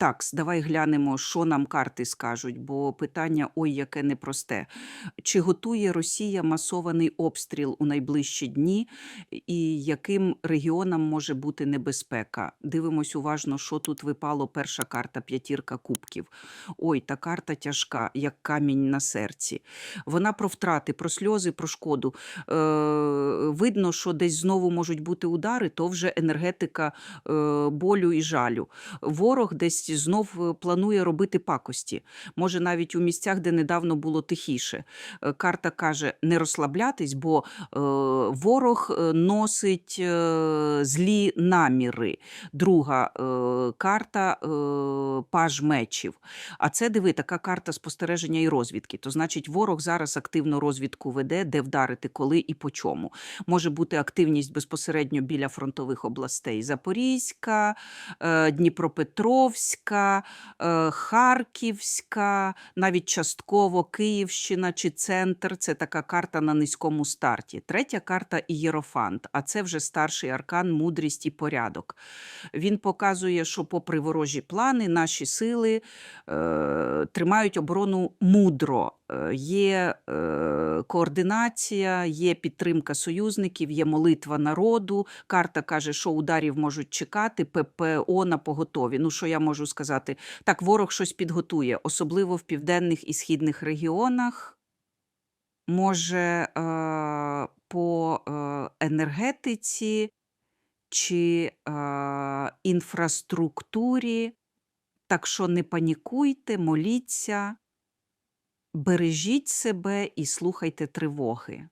Так, давай глянемо, що нам карти скажуть, бо питання ой, яке непросте. Чи готує Росія масований обстріл у найближчі дні, і яким регіонам може бути небезпека? Дивимось уважно, що тут випало. Перша карта п'ятірка кубків. Ой, та карта тяжка, як камінь на серці. Вона про втрати, про сльози, про шкоду. Е, видно, що десь знову можуть бути удари, то вже енергетика е, болю і жалю. Ворог десь знов е, планує робити пакості. Може, навіть у місцях, де недавно було тихіше. Е, Карта каже не розслаблятись, бо е, ворог носить злі наміри. Друга карта паж мечів. А це диви, така карта спостереження і розвідки. То значить, ворог зараз активно розвідку веде, де вдарити, коли і по чому. Може бути активність безпосередньо біля фронтових областей: Запорізька, Дніпропетровська, е, Харківська, навіть частково Київщина чи центр. Це така карта на низькому старті. Третя карта Ієрофант, а це вже старший аркан, мудрість і порядок. Він показує, що, попри ворожі плани, наші сили е, тримають оборону мудро. Е, Є е, координація, є підтримка союзників, є молитва народу. Карта каже, що ударів можуть чекати, ППО на поготові. Ну, що я можу сказати? Так, ворог щось підготує, особливо в південних і східних регіонах. Може, е, по е, енергетиці чи е, інфраструктурі. Так що не панікуйте, моліться, бережіть себе і слухайте тривоги.